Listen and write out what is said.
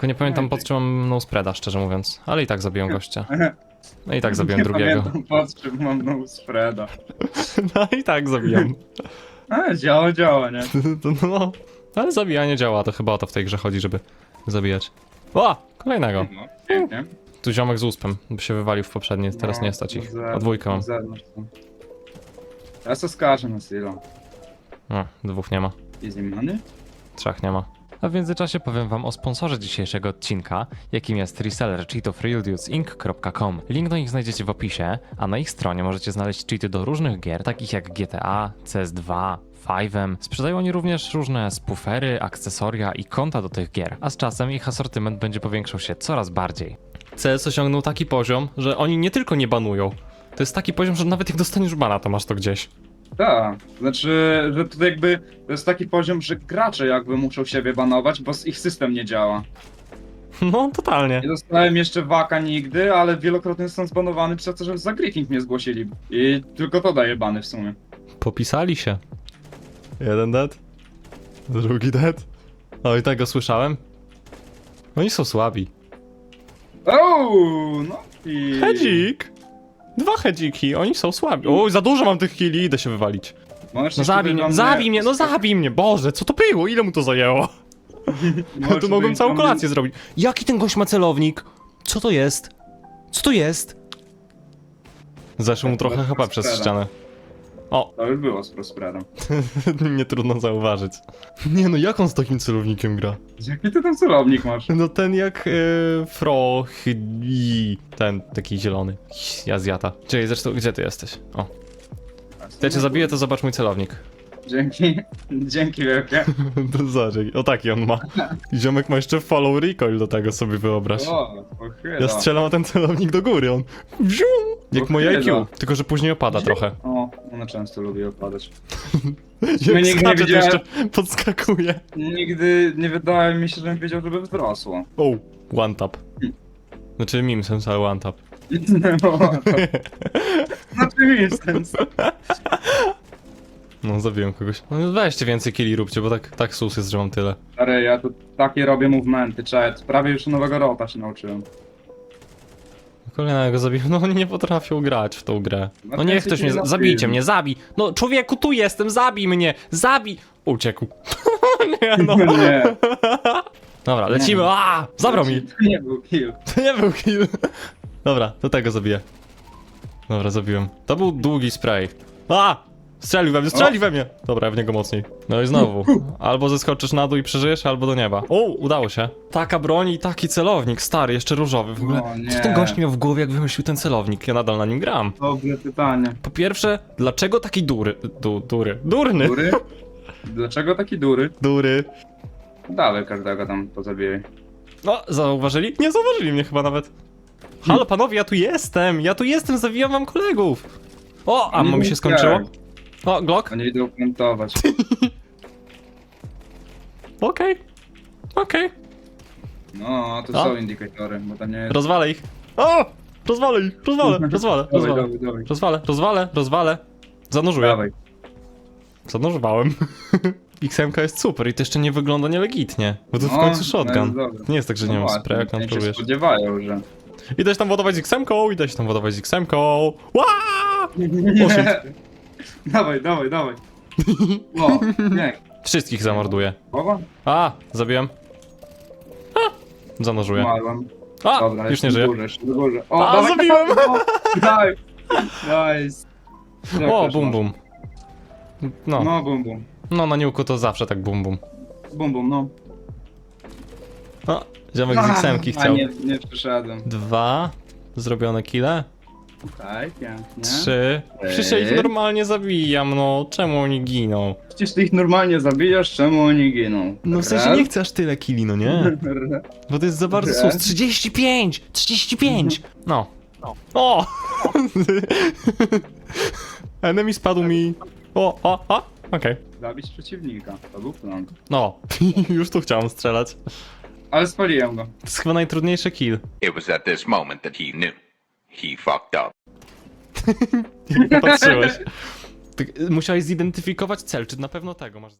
Tylko nie pamiętam Okej. po czym mam no spreada, szczerze mówiąc. Ale i tak zabiłem gościa. No i tak zabiłem Nie drugiego. Pamiętam, po czym mam no spreada. No i tak zabijam. A, działa, działa, nie? No, ale zabijanie działa, to chyba o to w tej grze chodzi, żeby zabijać. O! Kolejnego. No, pięknie. Tu ziomek z uspem, by się wywalił w poprzednie, teraz No, nie stać ich. za- A dwójkę mam. z zewnątrz są. Ja se skaczę na Silo. No, dwóch nie ma. Easy money? Trzech nie ma. A w międzyczasie powiem wam o sponsorze dzisiejszego odcinka, jakim jest reseller cheatów realdudesinc.com. Link do nich znajdziecie w opisie, a na ich stronie możecie znaleźć cheaty do różnych gier, takich jak GTA, CS2, 5M. Sprzedają oni również różne spoofery, akcesoria i konta do tych gier, a z czasem ich asortyment będzie powiększał się coraz bardziej. CS osiągnął taki poziom, że oni nie tylko nie banują, to jest taki poziom, że nawet jak dostaniesz bana, to masz to gdzieś. Tak, znaczy, że to jakby to jest taki poziom, że gracze jakby muszą siebie banować, bo ich system nie działa. No, totalnie. Nie dostałem jeszcze waka nigdy, ale wielokrotnie jestem zbanowany przez to, że za griefing mnie zgłosili. I tylko to daje bany w sumie. Popisali się. Jeden dead, drugi dead. O, i tak go słyszałem. Oni są słabi. Ooo, no i... Hedzik! Dwa hedziki, oni są słabi. O, za dużo mam tych killi, idę się wywalić. Możesz No zabij tutaj mnie, zabij mnie, no zabij mnie, Boże, co to było? Ile mu to zajęło? Możesz Tu mogłem tutaj całą do mnie- kolację zrobić. Jaki ten gość ma celownik? Co to jest? Co to jest? Zeszło mu trochę Tak, HP przez spada. ścianę. O, To już było z Prosperem. nie trudno zauważyć. Nie no, jak on z takim celownikiem gra? Jaki ty tam celownik masz? No ten jak yy, Froch i ten taki zielony. Azjata. Czyli zresztą gdzie ty jesteś? O. Jak cię zabiję, to zobacz mój celownik. Dzięki, dzięki wielkie. To zobacz, o taki on ma. Ziomek ma jeszcze follow recoil do tego sobie wyobraź. O, pochyla. Ja strzelam a ten celownik do góry, on jak moje. IQ, tylko że później opada trochę. O, ona często lubi opadać. Jak nigdy nie skacze, to widziałem- jeszcze podskakuje. Nigdy nie wydaje mi się, żebym wiedział, żeby wzrosło. O, one tap. Znaczy mimsem cały one tap. Znaczy mi sens. No, zabiłem kogoś. No weźcie więcej killi róbcie, bo tak, tak sus jest, że mam tyle. Stary, ja tu takie robię movementy, chat. Prawie już nowego rota się nauczyłem. Kolejnego zabił. No oni nie potrafią grać w tą grę. No niech ktoś mnie. Zabijcie mnie, zabij! No człowieku, tu jestem, zabij mnie! Zabij! Uciekł. nie no. Nie. Dobra, lecimy. A! Zabrał mi! To nie był kill. To nie był kill. Dobra, do tego zabiję. Dobra, zabiłem. To był długi spray. A! Strzelił we mnie, strzelił we mnie! Dobra, w niego mocniej. No i znowu. Albo zeskoczysz na dół i przeżyjesz, albo do nieba. O, udało się. Taka broń i taki celownik, stary, jeszcze różowy. W ogóle, O nie. co ten gość miał w głowie, jak wymyślił ten celownik? Ja nadal na nim gram. Dobre pytanie. Po pierwsze, dlaczego taki dury? Du, dury. Durny! Dury? Dlaczego taki dury? Dury. Dalej każdego tam pozabijaj. No, zauważyli? Nie zauważyli mnie chyba nawet. Halo panowie, ja tu jestem! Ja tu jestem, zawijam wam kolegów! O, ammo mi się skończyło. O, Glock? Oni idą plantować. Okej. Okej. No, to A? są indykatory, bo to nie jest... Rozwalę ich. O! Rozwalę ich, rozwalę, rozwalę, Dawaj, rozwalę. dawaj, dawaj. Rozwalę, rozwalę, rozwalę. Zanurzuję. Dawaj. Zanurzowałem. XMK jest super i to jeszcze nie wygląda nielegitnie. Bo to w No, końcu no shotgun. jest. To nie jest tak, że nie No mam właśnie, spray, jak nam się próbujesz. spodziewają, że... Idę się tam ładować z XM-ką, idę się tam ładować z XM-ką. Ła! O shit. dawaj, dawaj, dawaj. O, nie. Wszystkich zamorduję. Głowa? A, zabiłem. A, zanurzuję. Umarłem. A, Dobra, już nie do żyję. góry, jeszcze do góry. O, A, dawaj, zabiłem! Daj. Nice. Jak O, też bum masz? bum. No, No, bum bum. no na niuku to zawsze tak bum bum. Bum bum, no. O, ziomek z XM-ki A, chciał. nie, nie przyszedłem. Dwa, zrobione kile. Tak, pięknie. Trzy. Przecież ja ich normalnie zabijam, no. Czemu oni giną? Przecież ty ich normalnie zabijasz, czemu oni giną? No w sensie nie chcę aż tyle kili, no nie? Bo to jest za bardzo Raz. sus. 35! 35! No. O! Enemy spadł mi. O, o, o! Okej. Zabić przeciwnika, to był plan. No, już tu chciałem strzelać. Ale spaliłem go. To jest chyba najtrudniejszy kill. It was at this moment that he knew. He fucked up. Patrzyłeś. Musiałeś zidentyfikować cel, czy na pewno tego masz.